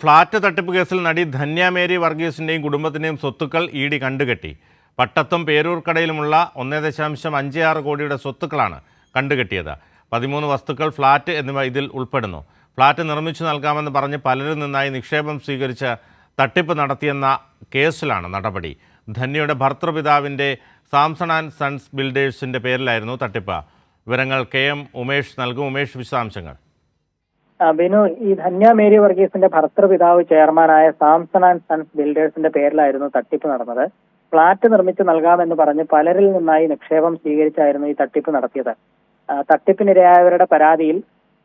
Flat തട്ടിപ്പ് കേസിൽ നടി ധന്യ മേരി വർഗീസിന്റെയും കുടുംബത്തിന്റെയും സ്വത്തുക്കൾ ഇ ഡി കണ്ടുകെട്ടി. പട്ടത്തും പേരൂർക്കടയിലുമുള്ള ഒന്നേ ദശാംശം അഞ്ച് ആറ് കോടിയുടെ സ്വത്തുക്കളാണ് കണ്ടുകെട്ടിയത്. പതിമൂന്ന് വസ്തുക്കൾ ഫ്ളാറ്റ് എന്നിവ ഇതിൽ ഉൾപ്പെടുന്നു. ഫ്ളാറ്റ് നിർമ്മിച്ചു നൽകാമെന്ന് പറഞ്ഞ് പലരിൽ നിന്നായി നിക്ഷേപം സ്വീകരിച്ച് തട്ടിപ്പ് നടത്തിയെന്ന കേസിലാണ് നടപടി. ധന്യയുടെ ഭർത്തൃപിതാവിന്റെ സാംസൺ ആൻഡ് സൺസ് ബിൽഡേഴ്സിന്റെ പേരിലായിരുന്നു തട്ടിപ്പ്. വിവരങ്ങൾ കെ എം ഉമേഷ് നൽകും. ഉമേഷ് വിശദാംശങ്ങൾ. ബിനു ഈ ധന്യ മേരി വർഗീസിന്റെ ഭർത്തൃപിതാവ് ചെയർമാനായ സാംസൺ ആൻഡ് സൺസ് ബിൽഡേഴ്സിന്റെ പേരിലായിരുന്നു തട്ടിപ്പ് നടന്നത്. ഫ്ളാറ്റ് നിർമ്മിച്ച് നൽകാമെന്ന് പറഞ്ഞ് പലരിൽ നിന്നായി നിക്ഷേപം സ്വീകരിച്ചായിരുന്നു ഈ തട്ടിപ്പ് നടത്തിയത്. തട്ടിപ്പിനിരയായവരുടെ പരാതിയിൽ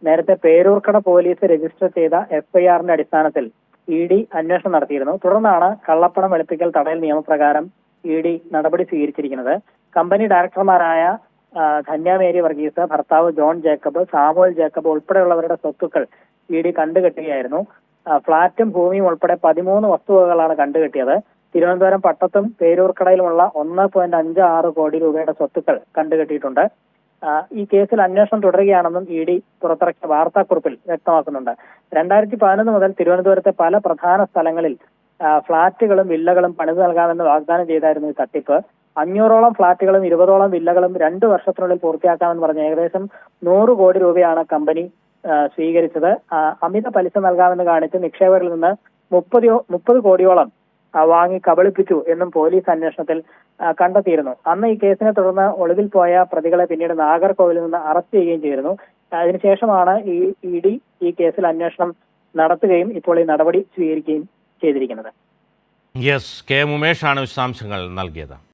നേരത്തെ പേരൂർക്കട പോലീസ് രജിസ്റ്റർ ചെയ്ത എഫ്ഐആറിന്റെ അടിസ്ഥാനത്തിൽ ഇ ഡി അന്വേഷണം നടത്തിയിരുന്നു. തുടർന്നാണ് കള്ളപ്പണം വെളുപ്പിക്കൽ തടയൽ നിയമപ്രകാരം ഇ ഡി നടപടി സ്വീകരിച്ചിരിക്കുന്നത്. കമ്പനി ഡയറക്ടർമാരായ ആ, ധന്യ വർഗീസ് ഭർത്താവ് ജോൺ ജേക്കബ് സാമുവൽ ജേക്കബ് ഉൾപ്പെടെയുള്ളവരുടെ സ്വത്തുക്കൾ ഇ ഡി കണ്ടുകെട്ടുകയായിരുന്നു. ഫ്ളാറ്റും ഭൂമിയും ഉൾപ്പെടെ പതിമൂന്ന് വസ്തുവകകളാണ് കണ്ടുകെട്ടിയത്. തിരുവനന്തപുരം പട്ടത്തും പേരൂർക്കടയിലുമുള്ള ഒന്ന് പോയിന്റ് അഞ്ച് ആറ് കോടി രൂപയുടെ സ്വത്തുക്കൾ കണ്ടുകെട്ടിയിട്ടുണ്ട്. ഈ കേസിൽ അന്വേഷണം തുടരുകയാണെന്നും ഇ ഡി പുറത്തിറക്കിയ വാർത്താക്കുറിപ്പിൽ വ്യക്തമാക്കുന്നുണ്ട്. രണ്ടായിരത്തി പതിനൊന്ന് മുതൽ തിരുവനന്തപുരത്തെ പല പ്രധാന സ്ഥലങ്ങളിൽ ഫ്ളാറ്റുകളും വില്ലകളും പണിത് നൽകാമെന്ന് വാഗ്ദാനം ചെയ്തായിരുന്നു ഈ തട്ടിപ്പ്. അഞ്ഞൂറോളം ഫ്ളാറ്റുകളും ഇരുപതോളം വില്ലകളും രണ്ട് വർഷത്തിനുള്ളിൽ പൂർത്തിയാക്കാമെന്ന് പറഞ്ഞ് ഏകദേശം നൂറ് കോടി രൂപയാണ് കമ്പനി സ്വീകരിച്ചത്. അമിത പലിശ നൽകാമെന്ന് കാണിച്ച് നിക്ഷേപകരിൽ നിന്ന് മുപ്പത് മുപ്പത് കോടിയോളം വാങ്ങി കബളിപ്പിച്ചു എന്നും പോലീസ് അന്വേഷണത്തിൽ കണ്ടെത്തിയിരുന്നു. അന്ന് ഈ കേസിനെ തുടർന്ന് ഒളിവിൽ പോയ പ്രതികളെ പിന്നീട് നാഗർകോവിലിൽ നിന്ന് അറസ്റ്റ് ചെയ്യുകയും ചെയ്തിരുന്നു. അതിനുശേഷമാണ് ഈ ഇ ഡി ഈ കേസിൽ അന്വേഷണം നടത്തുകയും ഇപ്പോൾ ഈ നടപടി സ്വീകരിക്കുകയും ചെയ്തിരിക്കുന്നത്. യെസ് കെ ഉമേഷാണ് വിശദാംശങ്ങൾ നൽകിയത്.